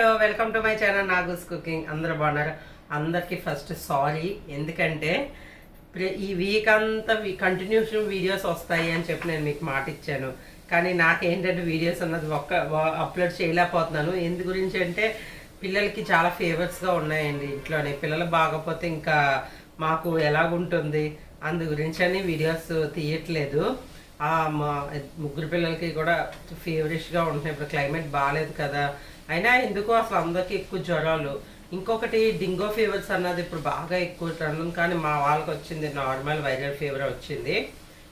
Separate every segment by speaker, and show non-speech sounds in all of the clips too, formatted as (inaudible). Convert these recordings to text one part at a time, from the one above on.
Speaker 1: Hello welcome to my channel Nagu's cooking. అందరూ బాగున్నారు? అందరికీ ఫస్ట్ సారీ. ఎందుకంటే ఈ వీక్ అంతా కంటిన్యూషన్ వీడియోస్ వస్తాయి అని చెప్పి నేను మీకు మాట ఇచ్చాను కానీ నాకేంటంటే వీడియోస్ అన్నది ఒక్క అప్లోడ్ చేయలేకపోతున్నాను. ఎందు గురించి అంటే పిల్లలకి చాలా ఫేవర్స్గా ఉన్నాయండి ఇంట్లోనే. పిల్లలు బాగపోతే ఇంకా మాకు ఎలాగుంటుంది? అందు గురించి అని వీడియోస్ తీయట్లేదు. మా ముగ్గురు పిల్లలకి కూడా ఫేవరిష్గా ఉంటున్నాయి. ఇప్పుడు క్లైమేట్ బాగాలేదు కదా. అయినా ఎందుకో అసలు అందరికీ ఎక్కువ జ్వరాలు. ఇంకొకటి డింగో ఫీవర్స్ అన్నది ఇప్పుడు బాగా ఎక్కువ ట్రెండ్ కానీ మా వాళ్ళకి వచ్చింది నార్మల్ వైరల్ ఫీవర్ వచ్చింది.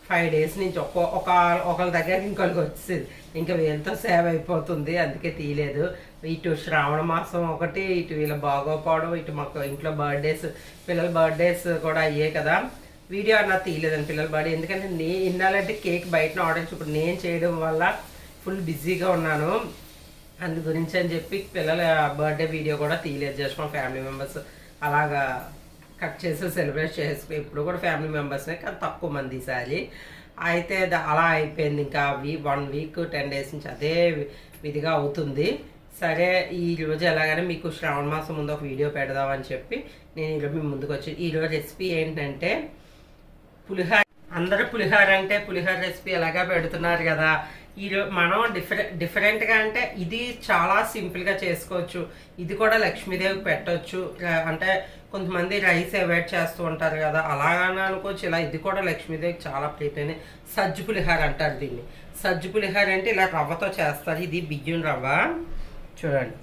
Speaker 1: ఫైవ్ డేస్ నుంచి ఒక్కో ఒక ఒకళ్ళ దగ్గర ఇంకొకరికి వచ్చింది ఇంకా వీళ్ళతో సేవ్ అయిపోతుంది అందుకే తీయలేదు. ఇటు శ్రావణ మాసం ఒకటి ఇటు వీళ్ళ బాగోపోవడం ఇటు మాకు ఇంట్లో బర్త్డేస్ పిల్లల బర్త్డేస్ కూడా అయ్యాయి కదా. వీడియో అన్నా తీయలేదండి పిల్లల బర్త్డే ఎందుకంటే నే ఇన్నాళ్ళంటే కేక్ బయట ఆర్డర్ ఇప్పుడు నేను చేయడం వల్ల ఫుల్ బిజీగా ఉన్నాను. అందు గురించి అని చెప్పి పిల్లల బర్త్డే వీడియో కూడా తీయలేదు జస్ట్ మా ఫ్యామిలీ మెంబర్స్ అలాగా కట్ చేసి సెలబ్రేట్ చేసుకు ఇప్పుడు కూడా ఫ్యామిలీ మెంబర్స్నే కానీ తక్కువ మంది ఈసారి అయితే అలా అయిపోయింది ఇంకా we one week ten days నుంచి అదే విధిగా అవుతుంది. సరే ఈ రోజు ఎలాగైనా మీకు శ్రావణ మాసం ముందు ఒక వీడియో పెడదామని చెప్పి నేను ఈరోజు మీ ముందుకు వచ్చి ఈరోజు రెసిపీ ఏంటంటే పులిహోర. అందరూ పులిహోర అంటే పులిహోర రెసిపీ ఎలాగా పెడుతున్నారు కదా? ఈరోజు మనం డిఫరెంట్ డిఫరెంట్గా అంటే ఇది చాలా సింపుల్గా చేసుకోవచ్చు. ఇది కూడా లక్ష్మీదేవికి పెట్టవచ్చు అంటే కొంతమంది రైస్ అవాయిడ్ చేస్తూ ఉంటారు కదా. అలాగని అనుకోవచ్చు. ఇలా ఇది కూడా లక్ష్మీదేవికి చాలా ప్రీతైన సజ్జు పులిహోర అంటారు దీన్ని. సజ్జు పులిహోర అంటే ఇలా రవ్వతో చేస్తారు. ఇది బియ్యం రవ్వ. చూడండి.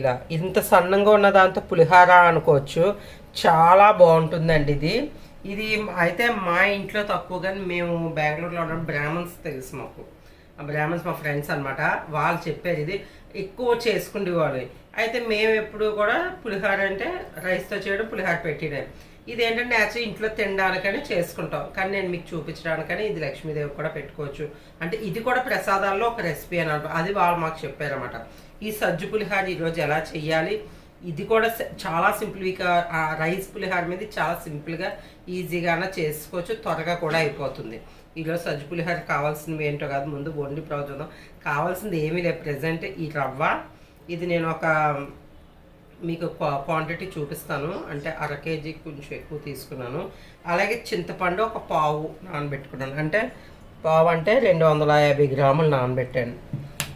Speaker 1: ఇలా ఇంత సన్నంగా ఉన్న దాంతో పులిహార అనుకోవచ్చు. చాలా బాగుంటుందండి ఇది. ఇది అయితే మా ఇంట్లో తక్కువ కానీ మేము బెంగళూరులో ఉన్న బ్రాహ్మణ్స్ తెలుసు మాకు. బ్రాహ్మణ్స్ మా ఫ్రెండ్స్ అనమాట వాళ్ళు చెప్పారు ఇది. ఎక్కువ చేసుకునేవాళ్ళు అయితే మేము ఎప్పుడు కూడా పులిహార అంటే రైస్తో చేయడం పులిహార పెట్టినాం ఇది ఏంటంటే యాక్చువల్లీ ఇంట్లో తినడానికని చేసుకుంటాం. కానీ నేను మీకు చూపించడానికని ఇది లక్ష్మీదేవి కూడా పెట్టుకోవచ్చు. అంటే ఇది కూడా ప్రసాదాల్లో ఒక రెసిపీ అని అది వాళ్ళు మాకు చెప్పారన్నమాట. ఈ సజ్జు పులిహార ఈరోజు ఎలా చెయ్యాలి ఇది కూడా చాలా సింపుల్గా రైస్ పులిహార మీద చాలా సింపుల్గా ఈజీగా చేసుకోవచ్చు. త్వరగా కూడా అయిపోతుంది. ఈరోజు సజ్జ పులిహార కావాల్సినవి ఏంటో కాదు ముందు వండి ప్రవచనం కావాల్సింది ఏమీ లేదు ప్రజెంట్ ఈ రవ్వ. ఇది నేను ఒక మీకు క్వాంటిటీ చూపిస్తాను. అంటే అర కేజీ కొంచెం ఎక్కువ తీసుకున్నాను. అలాగే చింతపండు ఒక పావు నానబెట్టుకున్నాను. అంటే పావు అంటే రెండు వందల యాభై గ్రాములు నానబెట్టాను.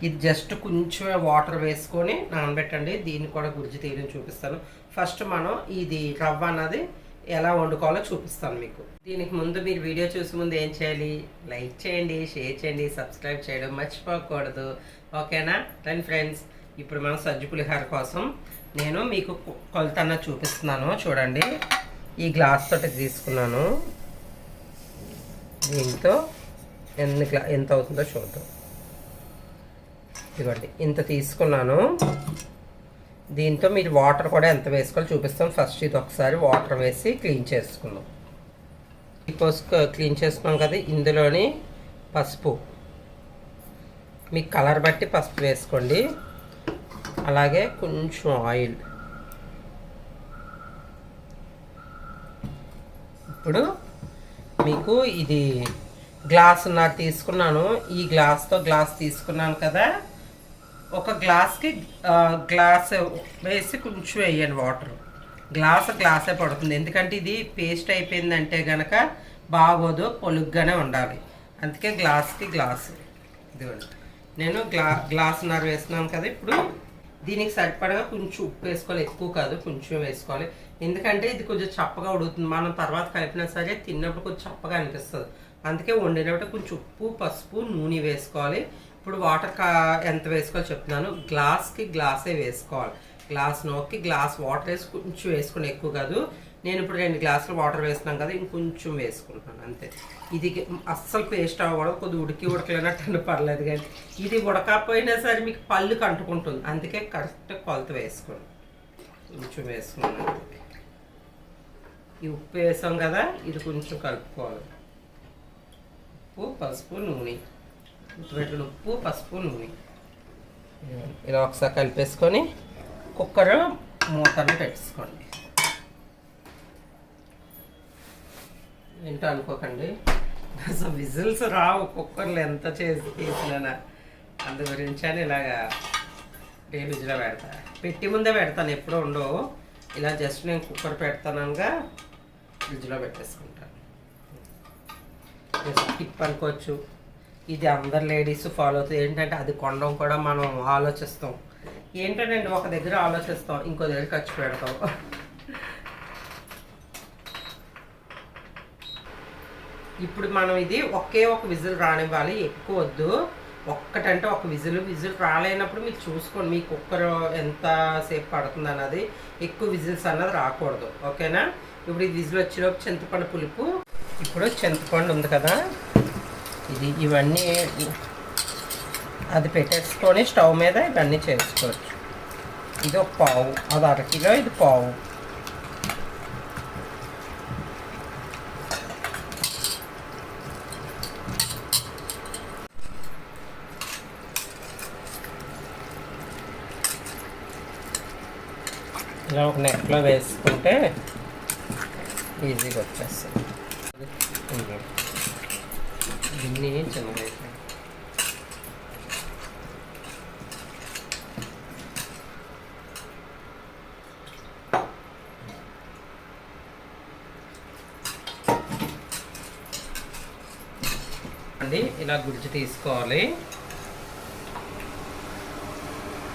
Speaker 1: ఇది జస్ట్ కొంచెం వాటర్ వేసుకొని నానబెట్టండి. దీన్ని కూడా గురించి తీయడం చూపిస్తాను. ఫస్ట్ మనం ఇది రవ్వ అన్నది ఎలా వండుకోవాలో చూపిస్తాను మీకు. దీనికి ముందు మీరు వీడియో చూసే ముందు ఏం చేయాలి? లైక్ చేయండి షేర్ చేయండి సబ్స్క్రైబ్ చేయడం మర్చిపోకూడదు. ఓకేనా? రండి ఫ్రెండ్స్ ఇప్పుడు మనం సజ్జు పులిహార కోసం నేను మీకు కొలతన్న చూపిస్తున్నాను. చూడండి ఈ గ్లాస్ తోటి తీసుకున్నాను. దీంతో ఎన్ని గ్లా ఎంత అవుతుందో చూద్దాం. ఇదిగోండి ఇంత తీసుకున్నాను. దీంతో మీరు వాటర్ కూడా ఎంత వేసుకోవాలో చూపిస్తాం. ఫస్ట్ ఇది ఒకసారి వాటర్ వేసి క్లీన్ చేసుకుందాం. పోసుకు క్లీన్ చేసుకున్నాం కదా ఇందులోని పసుపు. మీకు కలర్ బట్టి పసుపు వేసుకోండి. అలాగే కొంచెం ఆయిల్. ఇప్పుడు మీకు ఇది గ్లాస్ నా తీసుకున్నాను. ఈ గ్లాస్తో గ్లాస్ తీసుకున్నాను కదా ఒక గ్లాస్కి గ్లాస్ వేసి కొంచెం వేయండి వాటర్. గ్లాస్ గ్లాసే పడుతుంది. ఎందుకంటే ఇది పేస్ట్ అయిపోయిందంటే గనక బాగోదు పొలుగ్గానే ఉండాలి. అందుకే గ్లాస్కి గ్లాస్. ఇదిగోండి. నేను గ్లా గ్లాసున్నర వేస్తున్నాను కదా ఇప్పుడు. దీనికి సరిపడగా కొంచెం ఉప్పు వేసుకోవాలి. ఎక్కువ కాదు కొంచెం వేసుకోవాలి. ఎందుకంటే ఇది కొంచెం చప్పగా ఉడుతుంది మనం తర్వాత కలిపినా సరే తిన్నప్పుడు కొంచెం చప్పగా అనిపిస్తుంది. అందుకే వండినప్పుడు కొంచెం ఉప్పు పసుపు నూనె వేసుకోవాలి. ఇప్పుడు వాటర్ కా ఎంత వేసుకోవాలో చెప్తున్నాను. గ్లాస్కి గ్లాసే వేసుకోవాలి. గ్లాస్ నోకి గ్లాస్ వాటర్ వేసి కొంచెం వేసుకుని ఎక్కువ కాదు. నేను ఇప్పుడు రెండు గ్లాసులు వాటర్ వేస్తున్నాను కదా ఇంకొంచెం వేసుకుంటున్నాను అంతే. ఇది అస్సలు పేస్ట్ అవ్వకూడదు కొద్ది ఉడికి ఉడకలేనట్టు పర్లేదు కానీ ఇది ఉడకపోయినా సరే మీకు పళ్ళు కంటుకుంటుంది. అందుకే కరెక్ట్ కొలత వేసుకోండి. కొంచెం వేసుకున్నాను ఈ ఉప్పు వేసాం కదా ఇది కొంచెం కలుపుకోవాలి. ఉప్పు పసుపు నూనె. గుర్తుపెట్టిన ఉప్పు పసుపు నూనె. ఇలా ఒకసారి కలిపేసుకొని కుక్కర్ మూతను పెట్టేసుకోండి ఏంటో అనుకోకండి. అసలు విజిల్స్ రావు కుక్కర్లు ఎంత చేసి తీసినా అందు గురించి అని ఇలాగా ఫ్రిడ్జ్లో పెడతా. పెట్టి ముందే పెడతాను ఎప్పుడూ ఉండవు. ఇలా జస్ట్ నేను కుక్కర్ పెడతానగా ఫ్రిడ్జ్లో పెట్టేసుకుంటాను. టిప్ అనుకోవచ్చు. ఇది అందరు లేడీస్ ఫాలో అవుతుంది ఏంటంటే అది కొనడం కూడా మనం ఆలోచిస్తాం. ఏంటంటే ఒక దగ్గర ఆలోచిస్తాం ఇంకో దగ్గర ఖర్చు పెడతాం. ఇప్పుడు మనం ఇది ఒకే ఒక విజిల్ రానివ్వాలి ఎక్కువ వద్దు. ఒక్కటంటే ఒక విజిల్ విజిల్ రాలేనప్పుడు మీరు చూసుకోండి మీ కుక్కర్ ఎంతసేపు పడుతుంది అన్నది. ఎక్కువ విజిల్స్ అన్నది రాకూడదు ఓకేనా? ఇప్పుడు ఈ విజిల్ వచ్చేలోపు చింతపండు పులుపు ఇప్పుడు చింతపండు ఉంది కదా. ఇది ఇవన్నీ అది పెట్టేసుకొని స్టవ్ మీద ఇవన్నీ చేసుకోవచ్చు. ఇది ఒక పావు అది అరకిలో ఇది పావు. ఇలా ఒక నెట్లో వేసుకుంటే ఈజీగా వచ్చేస్తుంది. ఇది. దీన్ని చిన్నగా అండి ఇలా గుడిచి తీసుకోవాలి.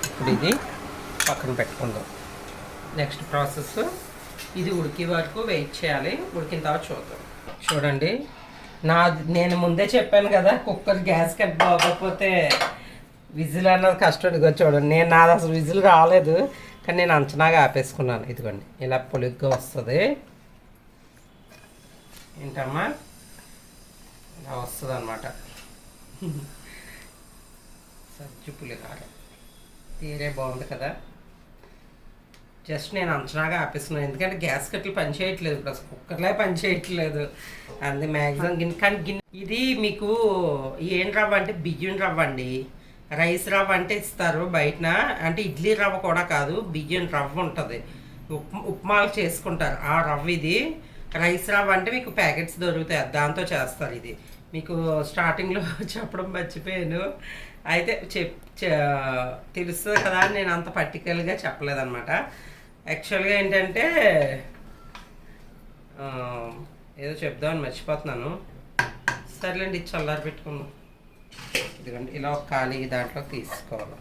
Speaker 1: ఇప్పుడు ఇది పక్కన పెట్టుకుందాం. నెక్స్ట్ ప్రాసెస్ ఇది ఉడికే వరకు వెయిట్ చేయాలి. ఉడికిన తర్వాత చూద్దాం. చూడండి. నా నేను ముందే చెప్పాను కదా కుక్కర్ గ్యాస్ కట్ బాగోకపోతే విజిల్ అన్నది కష్టం ఇదిగో చూడండి. నేను నాది అసలు విజిల్ రాలేదు కానీ నేను అంచనాగా ఆపేసుకున్నాను. ఇదిగోండి ఇలా పొలుగ్గా వస్తుంది. ఏంటమ్మా? ఇలా వస్తుంది అనమాట (laughs) సజ్జు పులిహార. తీరే బాగుంది కదా? జస్ట్ నేను అంచనాగా ఆపేస్తున్నాను. ఎందుకంటే గ్యాస్ కట్టెలు పని చేయట్లేదు ఇప్పుడు అసలు కుక్కర్లే పని చేయట్లేదు. అది మ్యాక్సిమం గిన్నె కానీ గిన్నె ఇది మీకు ఏం రవ్వ అంటే బియ్యం రవ్వ అండి. రైస్ రవ్వ అంటే ఇస్తారు బయటన? అంటే ఇడ్లీ రవ్వ కూడా కాదు బియ్యం రవ్వ ఉంటుంది. ఉప్ ఉప్మాలు చేసుకుంటారు. ఆ రవ్వ ఇది. రైస్ రవ్వ అంటే మీకు ప్యాకెట్స్ దొరుకుతాయి దాంతో చేస్తారు ఇది. మీకు స్టార్టింగ్లో (laughs) చెప్పడం మర్చిపోయాను. అయితే చెప్ తెలుస్తుంది కదా అని నేను అంత పర్టికులర్గా చెప్పలేదన్నమాట. యాక్చువల్గా ఏంటంటే ఏదో చెప్దామని మర్చిపోతున్నాను. సర్లేండి ఇది చల్లారి పెట్టుకుందాం. ఇదిగోండి ఇలా ఒక ఖాళీ దాంట్లో తీసుకోవాలి.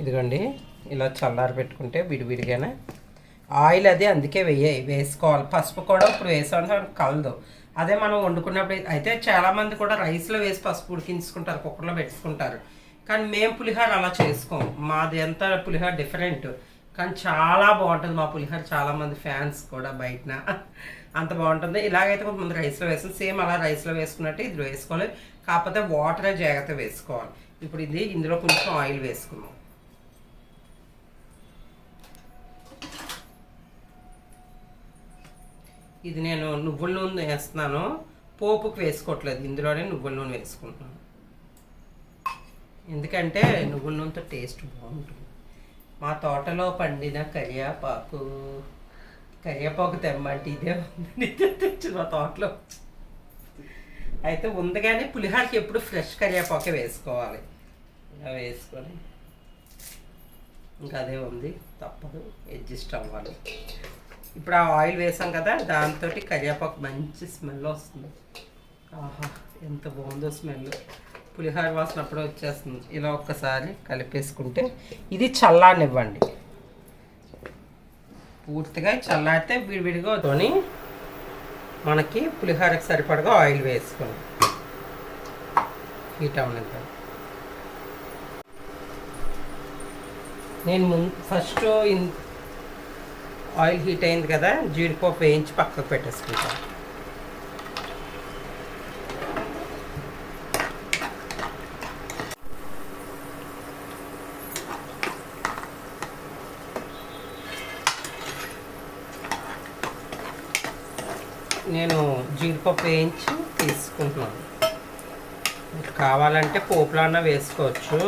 Speaker 1: ఇదిగోండి ఇలా చల్లారి పెట్టుకుంటే విడివిడిగానే. ఆయిల్ అది అందుకే వెయ్యి వేసుకోవాలి. పసుపు కూడా ఇప్పుడు వేసామంటే కలదు. అదే మనం వండుకున్నప్పుడు అయితే చాలామంది కూడా రైస్లో వేసి పసుపు ఉడికించుకుంటారు కుక్కర్లో పెట్టుకుంటారు. కానీ మేము పులిహోర అలా చేసుకోం. మాది ఎంత పులిహోర డిఫరెంట్ కానీ చాలా బాగుంటుంది మా పులిహోర. చాలామంది ఫ్యాన్స్ కూడా బయటన. అంత బాగుంటుంది. ఇలాగైతే కొంతమంది రైస్లో వేసాం సేమ్ అలా రైస్లో వేసుకున్నట్టు ఇది వేసుకోవాలి. కాకపోతే వాటర్ జాగ్రత్త వేసుకోవాలి. ఇప్పుడు ఇది ఇందులో కొంచెం ఆయిల్ వేసుకున్నాం ఇది నేను నువ్వుల నూనె వేస్తున్నాను. పోపుకు వేసుకోవట్లేదు. ఇందులోనే నువ్వుల నూనె వేసుకుంటున్నాను. ఎందుకంటే నువ్వుల నూనెతో టేస్ట్ బాగుంటుంది. మా తోటలో పండిన కరివేపాకు కరివేపాకు తెమ్మంటే ఇదే ఉంది. తెచ్చి (laughs) మా తోటలో. అయితే ఉంది కానీ పులిహారకి ఎప్పుడు ఫ్రెష్ కరియాపాకే వేసుకోవాలి. ఇలా వేసుకొని ఇంకా అదే ఉంది. తప్పదు అడ్జస్ట్ అవ్వాలి. ఇప్పుడు ఆ ఆయిల్ వేసాం కదా దాంతో కరివేపాకు మంచి స్మెల్ వస్తుంది. ఆహా ఎంత బాగుందో స్మెల్. పులిహోర వాసన అప్పుడే వచ్చేస్తుంది. ఇలా ఒక్కసారి కలిపేసుకుంటే ఇది చల్లానివ్వండి పూర్తిగా చల్లారితే విడివిడిగా తోని మనకి పులిహోరకి సరిపడగా ఆయిల్ వేసుకోండి హీట్ అవనిద్దాం నేను ముందు ఫస్ట్ ఇన్ ఆయిల్ హీట్ అయింది కదా జీడిపప్పు వేయించి పక్కకు పెట్టేసుకుంటాను. ఇంకొక వేయించి తీసుకుంటున్నాను మీకు కావాలంటే పోపులన్నా వేసుకోవచ్చు.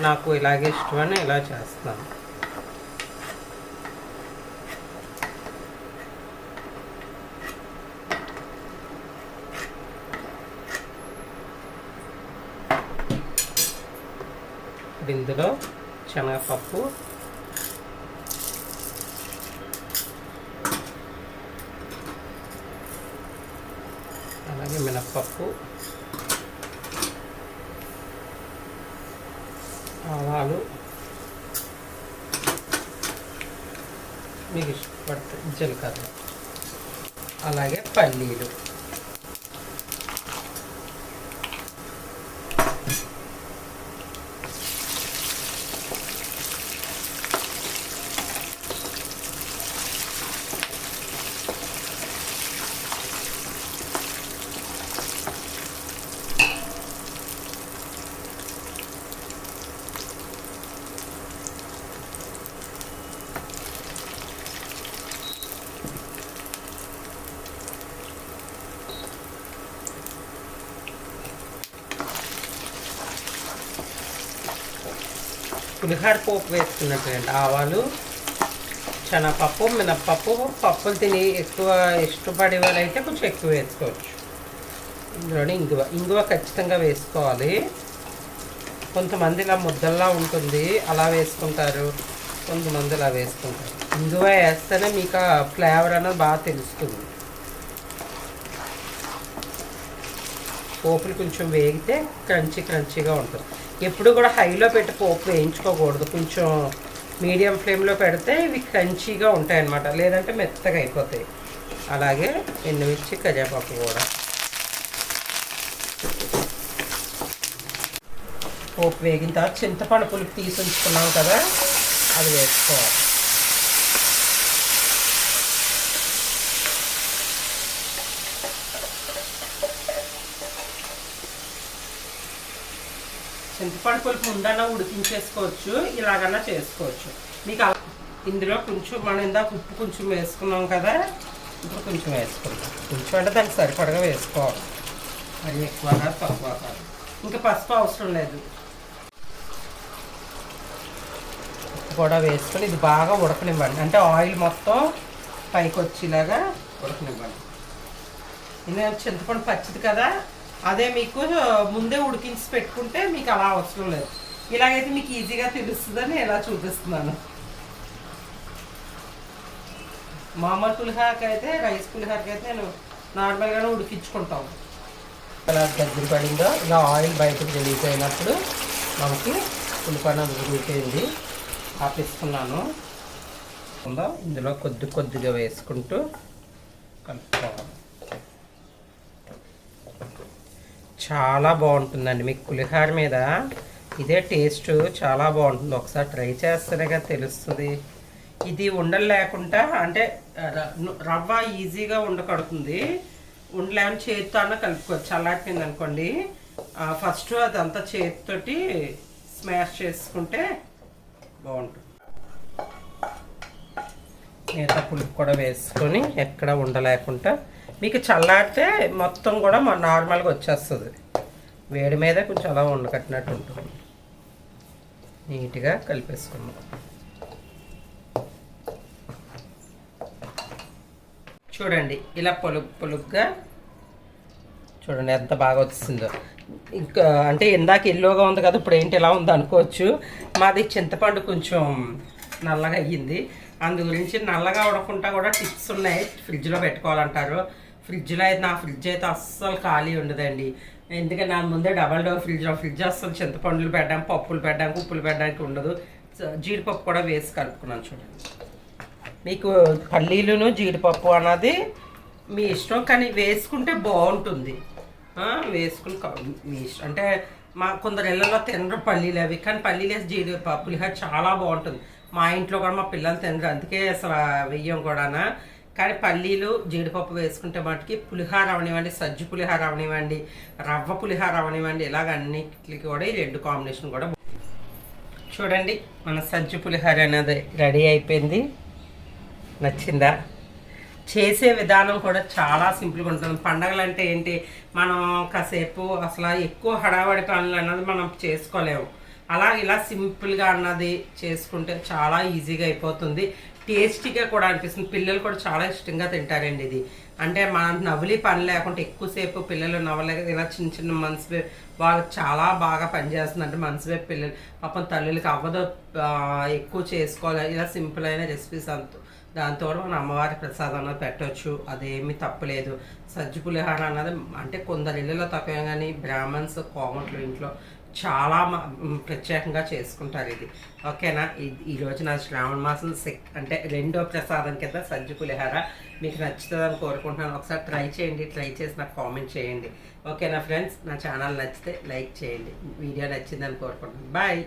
Speaker 1: నాకు ఇలాగే ఇష్టమని ఇలా చేస్తాను ఇందులో శనగపప్పు అలాగే మినప్పప్పు. ఆవాలు. మీకు ఇష్టపడితే జీలకర్ర. అలాగే పల్లీలు. పులిహార పోపు వేసుకున్నట్టు ఆవాలు శనగపప్పు మినప్పప్పు పప్పులు తిని ఎక్కువ ఇష్టపడే వాళ్ళైతే కొంచెం ఎక్కువ వేసుకోవచ్చు. ఇందులోనే ఇంగువ. ఇంగువ ఖచ్చితంగా వేసుకోవాలి. కొంతమంది ఇలా ముద్దల్లా ఉంటుంది అలా వేసుకుంటారు. కొంతమంది అలా వేసుకుంటారు. ఇంగువ వేస్తేనే మీకు ఆ ఫ్లేవర్ అనేది బాగా తెలుస్తుంది. పోపులు కొంచెం వేగితే క్రంచీ క్రంచీగా ఉంటుంది. ఎప్పుడు కూడా హైలో పెట్టి పోపు వేయించుకోకూడదు. కొంచెం మీడియం ఫ్లేమ్లో పెడితే ఇవి క్రంచీగా ఉంటాయి అన్నమాట లేదంటే మెత్తగా అయిపోతాయి. అలాగే ఎండుమిర్చి కజాపప్పు కూడా. పోపు వేగిన తర్వాత చింతపండు పులుపు తీసి ఉంచుకున్నాం కదా అది వేసుకోవాలి. చింతపండు పులుపు ముందన్నా ఉడికించేసుకోవచ్చు ఇలాగన్నా చేసుకోవచ్చు. మీకు ఇందులో కొంచెం మనం ఇందాక ఉప్పు కొంచెం వేసుకున్నాం కదా ఇప్పుడు కొంచెం వేసుకుంటాం కొంచెం అంటే దానికి సరిపడగా వేసుకోవాలి. మరి ఎక్కువగా తక్కువ కాదు. ఇంకా పసుపు అవసరం లేదు. ఉప్పు కూడా వేసుకొని ఇది బాగా ఉడకనివ్వండి. అంటే ఆయిల్ మొత్తం పైకి వచ్చేలాగా ఉడకనివ్వండి. ఇది చింతపండు పచ్చిది కదా అదే మీకు ముందే ఉడికించి పెట్టుకుంటే మీకు అలా అవసరం లేదు. ఇలాగైతే మీకు ఈజీగా తెలుస్తుందని ఇలా చూపిస్తున్నాను. మామూలు పులిహారకి అయితే రైస్ పులిహారకి అయితే నేను నార్మల్గానే ఉడికించుకుంటాను ఇలా దగ్గర పడిందో ఇలా ఆయిల్ బయటకు రిలీజ్ అయినప్పుడు మనకి పులిపన ఉడికింది ఆపిస్తున్నాను ఉందో? ఇందులో కొద్ది కొద్దిగా వేసుకుంటూ కలుపుకోవాలి. చాలా బాగుంటుందండి. మీకు పులిహార మీద ఇదే టేస్ట్ చాలా బాగుంటుంది. ఒకసారి ట్రై చేస్తేనేగా తెలుస్తుంది. ఇది ఉండలు లేకుండా అంటే రవ్వ ఈజీగా ఉండకడుతుంది ఉండలేని చేతితో అన్న కలుపుకోవచ్చు చల్లారిపోయింది అనుకోండి ఫస్ట్ అదంతా చేతితోటి స్మాష్ చేసుకుంటే బాగుంటుంది. మిగతా పులుపు కూడా వేసుకొని ఎక్కడ ఉండలేకుండా మీకు చల్లారితే మొత్తం కూడా మన నార్మల్గా వచ్చేస్తుంది. వేడి మీద కొంచెం అలా ఉండకట్టినట్టు ఉంటుంది. నీట్గా కలిపేసుకున్నాం చూడండి ఇలా పొలుగు పొలుగ్గా చూడండి ఎంత బాగా వచ్చిందో ఇంకా అంటే ఇందాక ఎల్లోగా ఉంది కదా ఇప్పుడు ఏంటి ఎలా ఉంది అనుకోవచ్చు. మాది చింతపండు కొంచెం నల్లగా అయ్యింది. అందు గురించి నల్లగా ఉడకుండా కూడా టిప్స్ ఉన్నాయి. ఫ్రిడ్జ్లో పెట్టుకోవాలంటారు. ఫ్రిడ్జ్లో అయితే నా ఫ్రిడ్జ్ అయితే అస్సలు ఖాళీ ఉండదండి. ఎందుకంటే నా ముందే డబల్ డోర్ ఫ్రిడ్జ్ ఫ్రిడ్జ్ అస్సలు చింతపండులు పెట్టడానికి పప్పులు పెట్టడానికి ఉప్పులు పెట్టడానికి ఉండదు. జీడిపప్పు కూడా వేసి కలుపుకున్నాను చూడండి. మీకు పల్లీలును జీడిపప్పు అన్నది మీ ఇష్టం కానీ వేసుకుంటే బాగుంటుంది. వేసుకుని మీ ఇష్టం. అంటే మా కొందరు ఇళ్ళలో తినరు పల్లీలు అవి కానీ పల్లీలు వేసి జీడిపప్పు చాలా బాగుంటుంది. మా ఇంట్లో కూడా మా పిల్లలు తినరు అందుకే అసలు వెయ్యం కూడానా. కానీ పల్లీలు జీడిపప్పు వేసుకుంటే మటుకి పులిహార అవనివ్వండి సజ్జు పులిహార అవనివ్వండి రవ్వ పులిహార అవనివ్వండి ఇలాగ అన్నిటికి కూడా ఈ రెండు కాంబినేషన్ కూడా చూడండి మన సజ్జు పులిహార అనేది రెడీ అయిపోయింది. నచ్చిందా? చేసే విధానం కూడా చాలా సింపుల్గా ఉంటుంది. పండగలు అంటే ఏంటి? మనం కాసేపు అసలు ఎక్కువ హడావడి పనులు అన్నది మనం చేసుకోలేము. అలా ఇలా సింపుల్గా అన్నది చేసుకుంటే చాలా ఈజీగా అయిపోతుంది. టేస్టీగా కూడా అనిపిస్తుంది. పిల్లలు కూడా చాలా ఇష్టంగా తింటారండి ఇది. అంటే మన నవ్వులి పని లేకుండా ఎక్కువసేపు పిల్లలు నవ్వలేక ఇలా చిన్న చిన్న మనసు వాళ్ళకి చాలా బాగా పనిచేస్తుంది అంటే మనసు వైపు పిల్లలు పాపం తల్లులకి అవ్వదు. ఎక్కువ చేసుకోవాలి. ఇలా సింపుల్ అయిన రెసిపీస్ అంతా దాంతో కూడా మన అమ్మవారి ప్రసాదం అన్నది పెట్టవచ్చు అదేమీ తప్పలేదు సజ్జ పులిహార అన్నది అంటే కొందరు ఇళ్ళలో తక్కువ కానీ బ్రాహ్మణ్స్ కోమట్లు ఇంట్లో చాలా ప్రత్యేకంగా చేసుకుంటారు ఇది. ఓకేనా? ఈ- రోజు నా శ్రావణ మాసం సెక్ అంటే రెండో ప్రసాదం కింద సజ్జు పులిహార. మీకు నచ్చుతుందని కోరుకుంటున్నాను. ఒకసారి ట్రై చేయండి. ట్రై చేసి నాకు కామెంట్ చేయండి. ఓకేనా ఫ్రెండ్స్? నా ఛానల్ నచ్చితే లైక్ చేయండి. వీడియో నచ్చిందని కోరుకుంటున్నాను. బాయ్!